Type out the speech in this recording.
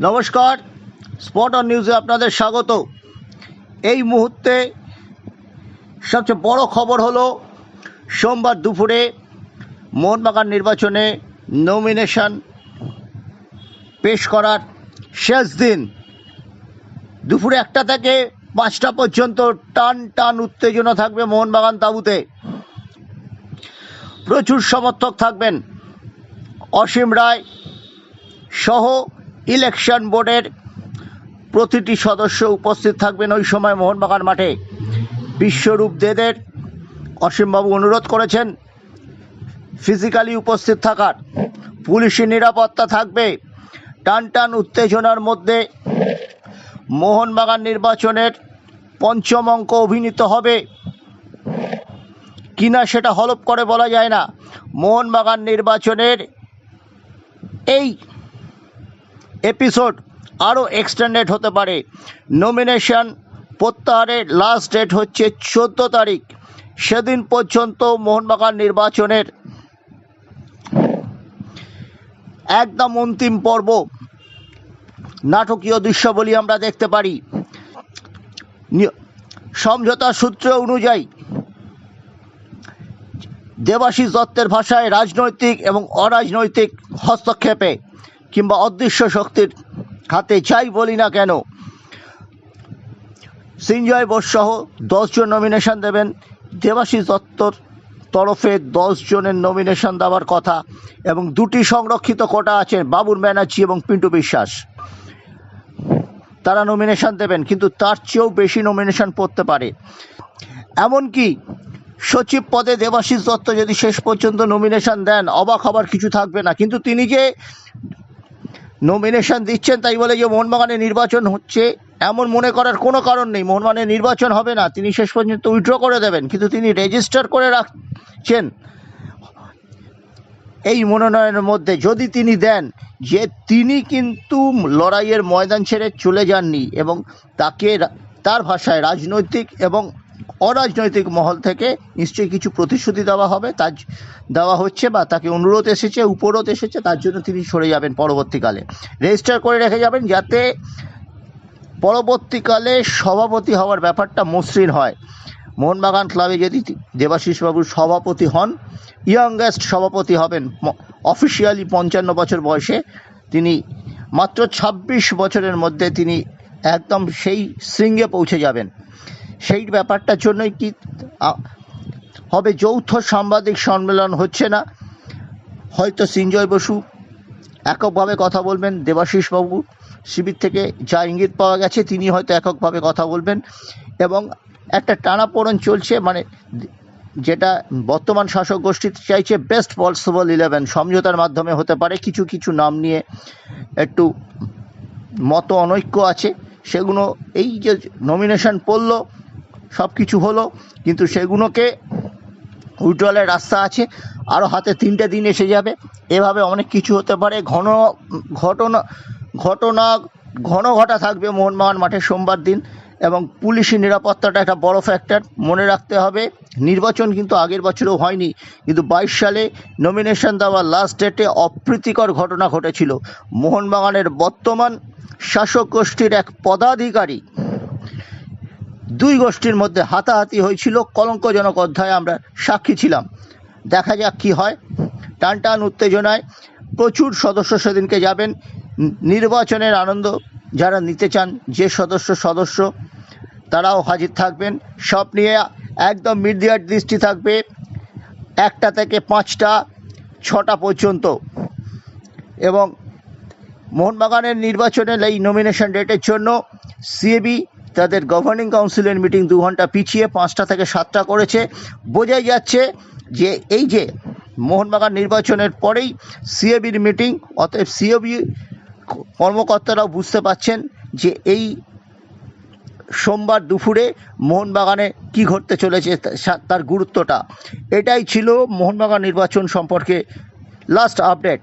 নমস্কার, spot on নিউজে আপনাদের স্বাগত। এই মুহূর্তে সবচেয়ে বড় খবর হলো, সোমবার দুপুরে মোহনবাগান নির্বাচনে নমিনেশন পেশ করার শেষ দিন। দুপুরে একটা থেকে পাঁচটা পর্যন্ত টান টান উত্তেজনা থাকবে মোহনবাগান তাঁবুতে। প্রচুর সমর্থক থাকবেন অসীম রায় সহ ইলেকশন বোর্ডের প্রতিটি সদস্য উপস্থিত থাকবেন ওই সময় মোহনবাগান মাঠে। বিশ্বরূপ দেদের অসীমবাবু অনুরোধ করেছেন ফিজিক্যালি উপস্থিত থাকার। পুলিশি নিরাপত্তা থাকবে। টান টান উত্তেজনার মধ্যে মোহনবাগান নির্বাচনের পঞ্চম অঙ্ক অভিনীত হবে। কিনা সেটা হলপ করে বলা যায় না। মোহনবাগান নির্বাচনের এই এপিসোড আরও এক্সটেন্ডেড হতে পারে। নমিনেশন প্রত্যাহারের লাস্ট ডেট হচ্ছে চোদ্দ তারিখ। সেদিন পর্যন্ত মোহনবাগান নির্বাচনের একদম অন্তিম পর্ব। নাটকীয় দৃশ্যাবলী আমরা দেখতে পারি। সমঝোতা সূত্র অনুযায়ী দেবাশিস দত্তের ভাষায় রাজনৈতিক এবং অরাজনৈতিক হস্তক্ষেপে কিংবা অদৃশ্য শক্তির হাতে যাই বলি না কেন সিঞ্জয় বোস সহ দশজন নমিনেশন দেবেন। দেবাশিস দত্তর তরফে জনের নমিনেশন দেওয়ার কথা এবং দুটি সংরক্ষিত কোটা আছে, বাবুর ব্যানার্জি এবং পিন্টু বিশ্বাস। তারা নমিনেশন দেবেন, কিন্তু তার চেয়েও বেশি নমিনেশন পড়তে পারে। এমনকি সচিব পদে দেবাশিস দত্ত যদি শেষ পর্যন্ত নমিনেশন দেন, অবাক হবার কিছু থাকবে না। কিন্তু তিনি যে নমিনেশন দিচ্ছেন, তাই বলে যে মোহনবাগানে নির্বাচন হচ্ছে এমন মনে করার কোনো কারণ নেই। মোহনবাগানে নির্বাচন হবে না, তিনি শেষ পর্যন্ত উইথড্র করে দেবেন, কিন্তু তিনি রেজিস্টার করে রাখছেন। এই মনোনয়নের মধ্যে যদি তিনি দেন, যে তিনি কিন্তু লড়াইয়ের ময়দান ছেড়ে চলে যাননি এবং তাকে তার ভাষায় রাজনৈতিক এবং অরাজনৈতিক মহল থেকে নিশ্চয়ই কিছু প্রতিশ্রুতি দেওয়া হবে তার দেওয়া হচ্ছে বা তাকে অনুরোধ এসেছে, উপরোধ এসেছে, তার জন্য তিনি সরে যাবেন পরবর্তীকালে। রেজিস্টার করে রেখে যাবেন যাতে পরবর্তীকালে সভাপতি হওয়ার ব্যাপারটা মসৃণ হয়। মোহনবাগান ক্লাবে যদি তি- দেবাশিসবাবু সভাপতি হন ইয়াংগেস্ট সভাপতি হবেন অফিসিয়ালি পঞ্চান্ন বছর বয়সে, তিনি মাত্র ২৬ বছরের মধ্যে তিনি একদম সেই শৃঙ্গে পৌঁছে যাবেন। সেই ব্যাপারটার জন্যই কি হবে যৌথ সাংবাদিক সম্মেলন হচ্ছে না। হয়তো সিঞ্জয় বসু এককভাবে কথা বলবেন দেবাশিসবাবু শিবির থেকে যা ইঙ্গিত পাওয়া গেছে তিনি হয়তো এককভাবে কথা বলবেন এবং একটা টানাপোড়ন চলছে মানে যেটা বর্তমান শাসক গোষ্ঠী চাইছে বেস্ট পসিবল ইলেভেন সমঝোতার মাধ্যমে হতে পারে। কিছু কিছু নাম নিয়ে একটু মত অনৈক্য আছে। সেগুলো এই যে নমিনেশন পড়ল সব কিছু হলো, কিন্তু সেগুলোকে উইড্রলের রাস্তা আছে আরও হাতে তিনটে দিন এসে যাবে। এভাবে অনেক কিছু হতে পারে। ঘন, ঘটনা ঘটনা, ঘন ঘটা থাকবে মোহনবাগান মাঠে সোমবার দিন এবং পুলিশি নিরাপত্তাটা একটা বড় ফ্যাক্টর মনে রাখতে হবে, নির্বাচন কিন্তু আগের বছরেও হয়নি, কিন্তু বাইশ সালে নমিনেশন দেওয়ার লাস্ট ডেটে অপ্রীতিকর ঘটনা ঘটেছিল। মোহনবাগানের বর্তমান শাসক গোষ্ঠীর এক পদাধিকারী দুই গোষ্ঠীর মধ্যে হাতাহাতি হয়েছিল, কলঙ্কজনক অধ্যায়ে আমরা সাক্ষী ছিলাম। দেখা যাক কি হয়। টান টান উত্তেজনায় প্রচুর সদস্য সেদিনকে যাবেন। নির্বাচনের আনন্দ যারা নিতে চান, যে সদস্য সদস্য, তারাও হাজির থাকবেন। সব নিয়ে একদম মিডিয়ার দৃষ্টি থাকবে একটা থেকে পাঁচটা, ছটা পর্যন্ত। এবং মোহনবাগানের নির্বাচনের এই নমিনেশন ডেটের জন্য সিএবি তাদের গভর্নিং কাউন্সিলের মিটিং দু ঘণ্টা পিছিয়ে পাঁচটা থেকে সাতটা করেছে। বোঝাই যাচ্ছে যে এই যে মোহনবাগান নির্বাচনের পরেই সিএবির মিটিং অতএব সিএবি কর্মকর্তারাও বুঝতে পাচ্ছেন যে এই সোমবার দুপুরে মোহনবাগানে কি ঘটতে চলেছে তার গুরুত্বটা। এটাই ছিল মোহনবাগান নির্বাচন সম্পর্কে লাস্ট আপডেট